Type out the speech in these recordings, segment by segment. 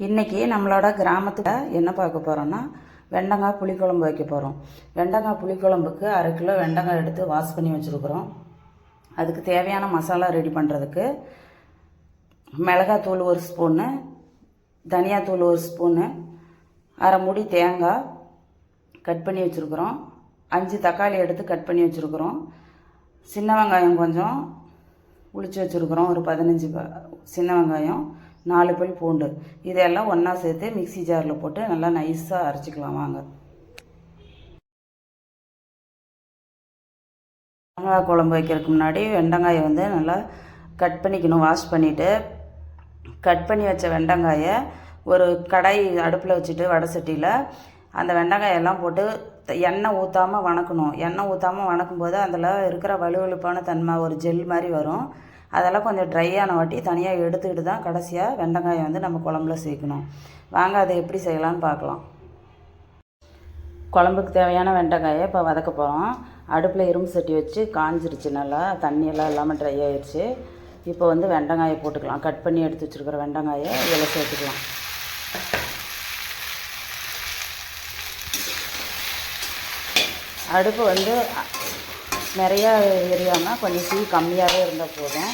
இன்றைக்கி நம்மளோட கிராமத்தில் என்ன பார்க்க போகிறோன்னா வெண்டங்காய் புளிக்குழம்பு வைக்க போகிறோம் வெண்டங்காய் புளிக்குழம்புக்கு அரை கிலோ வெண்டங்காய் எடுத்து வாஷ் பண்ணி வச்சுருக்குறோம். அதுக்கு தேவையான மசாலா ரெடி பண்ணுறதுக்கு மிளகாத்தூள் ஒரு ஸ்பூனு தனியாத்தூள் ஒரு ஸ்பூனு அரை மூடி தேங்காய் கட் பண்ணி வச்சுருக்குறோம். அஞ்சு தக்காளி எடுத்து கட் பண்ணி வச்சுருக்குறோம். சின்ன வெங்காயம் கொஞ்சம் உளிச்சு வச்சுருக்குறோம். ஒரு பதினஞ்சு ப- சின்ன வெங்காயம். நாலு பல் பூண்டு. இதெல்லாம் ஒன்றா சேர்த்து மிக்ஸி ஜாரில் போட்டு நல்லா நைஸாக அரைச்சிக்கலாம் வாங்க. வெங்காய குழம்பு வைக்கிறதுக்கு முன்னாடி வெண்டங்காயை வந்து நல்லா கட் பண்ணிக்கணும் வாஷ் பண்ணிவிட்டு கட் பண்ணி வச்ச வெண்டங்காயை ஒரு கடாய் அடுப்பில் வச்சுட்டு வடை சட்டியில் அந்த வெண்டங்காயெல்லாம் போட்டு த- எண்ணெய் ஊற்றாமல் வணக்கணும். எண்ணெய் ஊற்றாமல் வணக்கும் போது அதில் இருக்கிற வலுவழுப்பான தன்மை ஒரு ஜெல் மாதிரி வரும். அதெல்லாம் கொஞ்சம் ட்ரை ஆன வாட்டி தனியாக எடுத்துக்கிட்டு தான் கடைசியாக வெண்டங்காயை வந்து நம்ம குழம்புல சேர்க்கணும். வாங்க அதை எப்படி செய்யலாம்னு பார்க்கலாம். குழம்புக்கு தேவையான வெண்டைக்காயை இப்போ வதக்க போகிறோம் அடுப்பில் இரும்பு சட்டி வச்சு காஞ்சிருச்சு நல்லா. தண்ணியெல்லாம் இல்லாமல் ட்ரை ஆயிடுச்சு இப்போ வந்து வெண்டைக்காயை போட்டுக்கலாம். கட் பண்ணி எடுத்து வச்சுருக்கிற வெண்டைக்காயை இதில் சேர்த்துக்கலாம். அடுப்பு வந்து நிறையா எரியாமல் கொஞ்சம் சீ கம்மியாகவே இருந்தால் போதும்.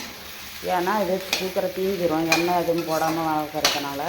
ஏன்னா இது சீக்கிரம் தீஞ்சிரும் எண்ணெய் எதுவும் போடாமல் வளர்க்குறதுனால.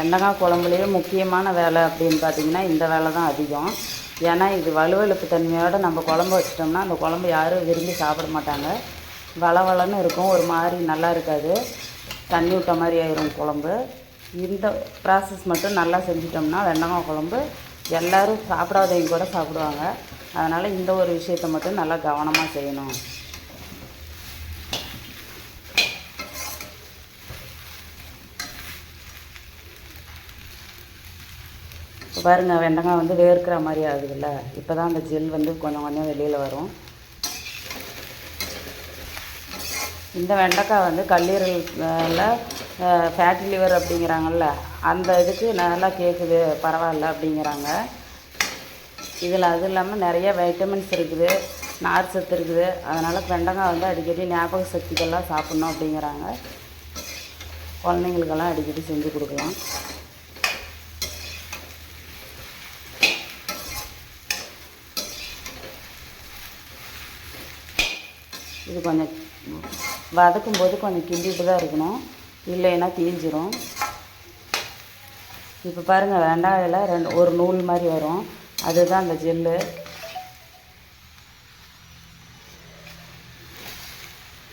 வெண்டைக்காய் குழம்புலேயே முக்கியமான வேலை அப்படின்னு பார்த்தீங்கன்னா இந்த வேலை தான் அதிகம். ஏன்னா இது வலுவழுப்பு தன்மையோடு நம்ம குழம்பு வச்சிட்டோம்னா அந்த குழம்பு யாரும் விரும்பி சாப்பிட மாட்டாங்க. வளவளன்னு இருக்கும் ஒரு மாதிரி நல்லா இருக்காது. தண்ணி விட்ட மாதிரி ஆயிரும் குழம்பு. இந்த ப்ராசஸ் மட்டும் நல்லா செஞ்சிட்டோம்னா வெண்டைக்காய் குழம்பு எல்லோரும் சாப்பிடாதவங்க கூட சாப்பிடுவாங்க. அதனால் இந்த ஒரு விஷயத்தை மட்டும் நல்லா கவனமாக செய்யணும். இப்போ பாருங்கள் வெண்டங்காய் வந்து வேர்க்கிற மாதிரி ஆகுதுல்ல. இப்போ தான் அந்த ஜெல் வந்து கொஞ்சம் கொஞ்சம் வெளியில் வரும். இந்த வெண்டைக்காய் வந்து கல்லீரலில் ஃபேட்டி லிவர் அப்படிங்கிறாங்கல்ல அந்த இதுக்கு நல்லா கேட்குது பரவாயில்ல அப்படிங்கிறாங்க. இதில் அது இல்லாமல் நிறைய வைட்டமின்ஸ் இருக்குது நார் சத்து இருக்குது. அதனால் வெண்டைக்காய் வந்து அடிக்கடி ஞாபக சக்திக்கெல்லாம் சாப்பிட்ணும் அப்படிங்கிறாங்க. குழந்தைங்களுக்கெல்லாம் அடிக்கடி செஞ்சு கொடுக்கலாம். இது கொஞ்சம் வதக்கும் போது கொஞ்சம் கிண்டிட்டு தான் இருக்கணும். இல்லைன்னா தீஞ்சிரும். இப்போ பாருங்கள் வெங்காயில் ரெண்டு ஒரு நூல் மாதிரி வரும். அதுதான் அந்த ஜெல்லு.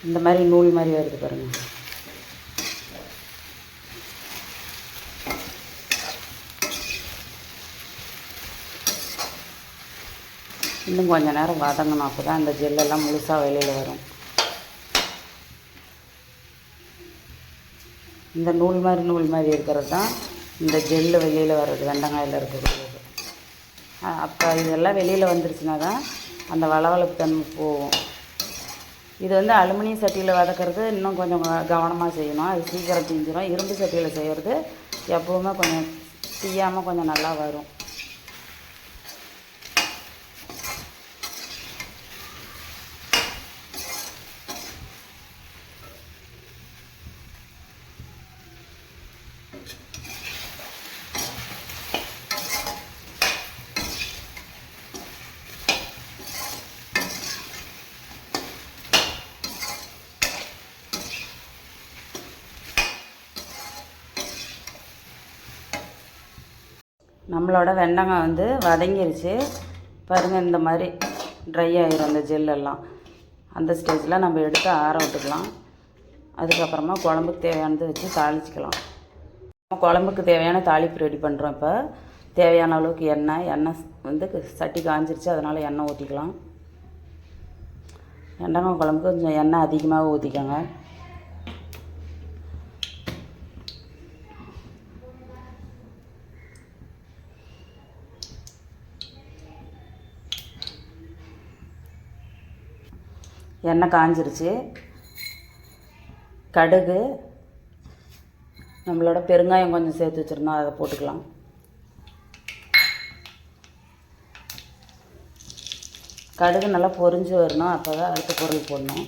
இந்த மாதிரி நூல் மாதிரி வருது பாருங்கள் இன்னும் கொஞ்ச நேரம் வதங்கணும். அப்போ தான் இந்த ஜெல்லெல்லாம் முழுசாக வெளியில் வரும். இந்த நூல் மாதிரி நூல் மாதிரி இருக்கிறது தான் இந்த ஜெல்லு வெளியில் வர்றது வெண்டங்காயில் இருக்கக்கூடியது அப்போ இதெல்லாம் வெளியில் வந்துருச்சுன்னா தான் அந்த வளவளப்பு தன்மை போகும். இது வந்து அலுமினியம் சட்டியில் வதக்கிறது இன்னும் கொஞ்சம் கவனமாக செய்யணும். அது சீக்கிரம் செஞ்சிடும் இரும்பு சட்டியில் செய்கிறது எப்போவுமே கொஞ்சம் தீயாமல் கொஞ்சம் நல்லா வரும். நம்மளோட வெண்டங்காய் வந்து வதங்கிருச்சு. பாருங்கள் இந்த மாதிரி ட்ரை ஆயிரும் அந்த ஜெல்லெல்லாம் அந்த ஸ்டேஜில் நம்ம எடுத்து ஆற விட்டுக்கலாம். அதுக்கப்புறமா குழம்புக்கு தேவையானதை வச்சு தாளிச்சிக்கலாம். நம்ம குழம்புக்கு தேவையான தாளிப்பு ரெடி பண்ணுறோம் இப்போ. தேவையான அளவுக்கு எண்ணெய் எண்ணெய் வந்து சட்டி காஞ்சிருச்சு அதனால் எண்ணெய் ஊற்றிக்கலாம் வெண்டங்காய் குழம்புக்கு கொஞ்சம் எண்ணெய் அதிகமாக ஊற்றிக்கோங்க எண்ணெய் காஞ்சிருச்சு. கடுகு நம்மளோட பெருங்காயம் கொஞ்சம் சேர்த்து வச்சுருந்தோம் அதை போட்டுக்கலாம். கடுகு நல்லா பொரிஞ்சு வரணும். அப்போ தான் அடுத்த பொருள் போடணும்.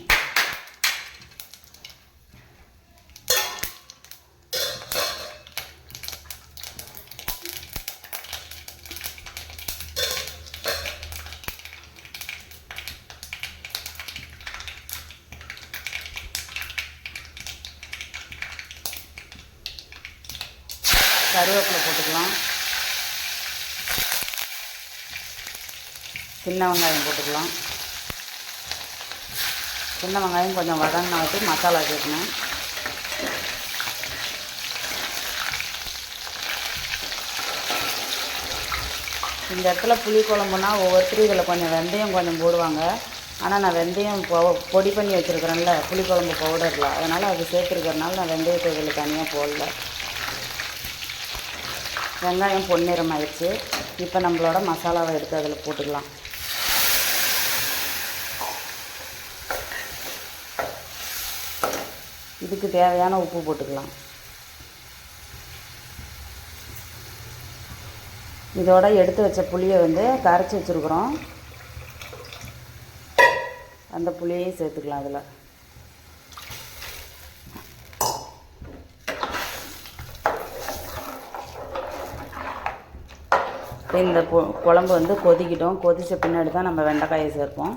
கருவேப்பிலை போட்டுக்கலாம். சின்ன வெங்காயம் போட்டுக்கலாம். சின்ன வெங்காயம் கொஞ்சம் வதங்கினா விட்டு மசாலா சேர்க்கணும். இந்த இடத்துல புளி குழம்புனா ஒவ்வொருத்தரும் இதில் கொஞ்சம் வெந்தயம் கொஞ்சம் போடுவாங்க. ஆனால் நான் வெந்தயம் பொ பொடி பண்ணி வச்சுருக்கிறேன்ல புளி குழம்பு பவுடரில் அதனால் அது சேர்த்துருக்கறனால நான் வெந்தயத்தை இதில் தனியாக போடல. வெங்காயம் பொன்னிறம் ஆயிடுச்சு இப்போ நம்மளோட மசாலாவை எடுத்து அதில் போட்டுக்கலாம். இதுக்கு தேவையான உப்பு போட்டுக்கலாம். இதோட எடுத்து வச்ச புளியை வந்து கரைச்சி வச்சுருக்குறோம். அந்த புளியையும் சேர்த்துக்கலாம் அதில். இந்த பொ குழம்பு வந்து கொதிக்கிட்டோம். கொதித்த பின்னாடி தான் நம்ம வெண்டைக்காயை சேர்ப்போம்.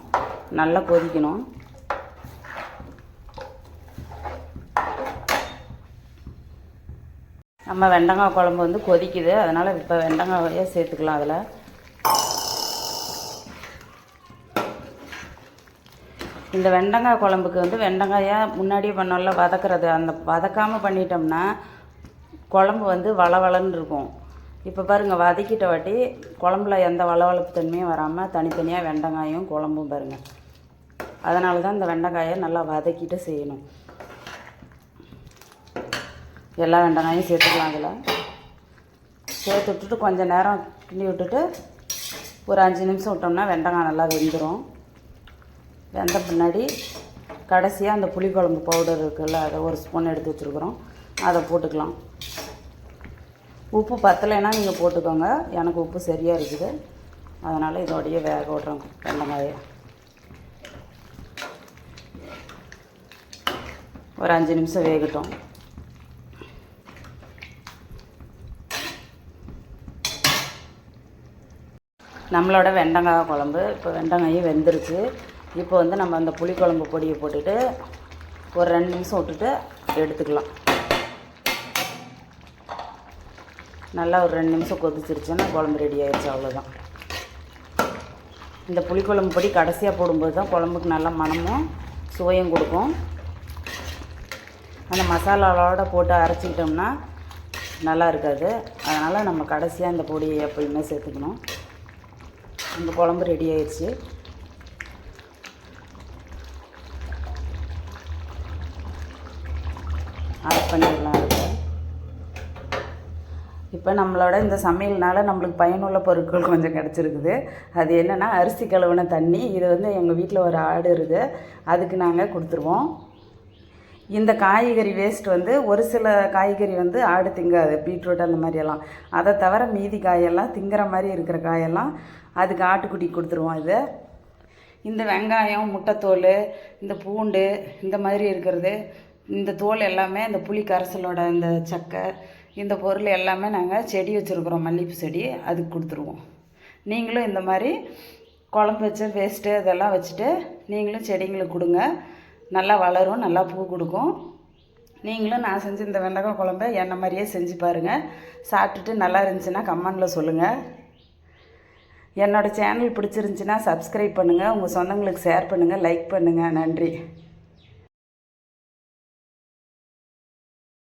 நல்லா கொதிக்கணும். நம்ம வெண்டங்காய் குழம்பு வந்து கொதிக்குது. அதனால் இப்போ வெண்டங்காயை சேர்த்துக்கலாம் அதில். இந்த வெண்டங்காய் குழம்புக்கு வந்து வெண்டங்காயை முன்னாடியே பண்ணோம்ல வதக்கிறது. அந்த வதக்காமல் பண்ணிட்டோம்னா குழம்பு வந்து வளவளன்னு இருக்கும். இப்போ பாருங்கள் வதக்கிட்ட வாட்டி குழம்புல எந்த வளவளப்பு தன்மையும் வராமல் தனித்தனியாக வெண்டங்காயும் குழம்பும் பாருங்கள் அதனால தான் இந்த வெண்டைக்காயை நல்லா வதக்கிட்டு செய்யணும். எல்லா வெண்டங்காயும் சேர்த்துக்கலாம் அதில். சேர்த்து விட்டுட்டு கொஞ்சம் நேரம் கிண்டி விட்டுட்டு ஒரு அஞ்சு நிமிஷம் விட்டோம்னா வெண்டங்காய் நல்லா வெந்துடும் வெந்த பின்னாடி கடைசியாக அந்த புளிக்குழம்பு பவுடர் இருக்குல்ல அதை ஒரு ஸ்பூன் எடுத்து வச்சுருக்குறோம். அதை போட்டுக்கலாம். உப்பு பத்தலைன்னா நீங்கள் போட்டுக்கோங்க. எனக்கு உப்பு சரியாக இருக்குது. அதனால் இதோடையே வேக விட்றோம் வெண்டைக்காயை ஒரு அஞ்சு நிமிஷம் வேகட்டும். நம்மளோட வெண்டங்காய் குழம்பு. இப்போ வெண்டங்காயும் வெந்துருச்சு. இப்போ வந்து நம்ம அந்த புளிக்குழம்பு பொடியை போட்டுட்டு ஒரு ரெண்டு நிமிஷம் விட்டுட்டு எடுத்துக்கலாம். நல்லா ஒரு ரெண்டு நிமிஷம் கொதிச்சிருச்சுன்னா குழம்பு ரெடி ஆயிடுச்சு அவ்வளோதான் இந்த புளிக்குழம்பு பொடி கடைசியாக போடும்போது தான் குழம்புக்கு நல்ல மணமும் சுவையும் கொடுக்கும். அந்த மசாலாவோட போட்டு அரைச்சிக்கிட்டோம்னா நல்லா இருக்காது. அதனால் நம்ம கடைசியாக இந்த பொடியை எப்பயுமே சேர்த்துக்கணும். அந்த குழம்பு ரெடி ஆயிடுச்சு. ஆட் பண்ணிடலாம். இப்போ நம்மளோட இந்த சமையல்னால் நம்மளுக்கு பயனுள்ள பொருட்கள் கொஞ்சம் கிடச்சிருக்குது. அது என்னென்னா அரிசி கழுவுன தண்ணி இது வந்து எங்கள் வீட்டில் ஒரு ஆடு இருக்குது. அதுக்கு நாங்கள் கொடுத்துருவோம். இந்த காய்கறி வேஸ்ட் வந்து ஒரு சில காய்கறி வந்து ஆடு திங்காது பீட்ரூட் அந்த மாதிரியெல்லாம். அதை தவிர மீதி காயெல்லாம் திங்கிற மாதிரி இருக்கிற காயெல்லாம் அதுக்கு ஆட்டுக்குட்டி கொடுத்துருவோம் இதை. இந்த வெங்காயம் முட்டைத்தோல் இந்த பூண்டு இந்த மாதிரி இருக்கிறது. இந்த தோல் எல்லாமே இந்த புளி கரைசலோட இந்த சக்கை இந்த பொருள் எல்லாமே நாங்கள் செடி வச்சுருக்குறோம் மல்லிகைப்பூ செடி. அதுக்கு கொடுத்துருவோம். நீங்களும் இந்த மாதிரி குழம்பு வச்ச வேஸ்ட்டு இதெல்லாம் வச்சுட்டு நீங்களும் செடிங்களுக்கு கொடுங்க. நல்லா வளரும் நல்லா பூ கொடுக்கும். நீங்களும் நான் செஞ்ச இந்த வெண்டைக்காய் குழம்ப என்ன மாதிரியே செஞ்சு பாருங்கள் சாப்பிட்டுட்டு நல்லா இருந்துச்சுன்னா கமெண்டில் சொல்லுங்கள் என்னோடய சேனல் பிடிச்சிருந்துச்சின்னா சப்ஸ்கிரைப் பண்ணுங்கள் உங்கள் சொந்தங்களுக்கு ஷேர் பண்ணுங்கள் லைக் பண்ணுங்கள் நன்றி.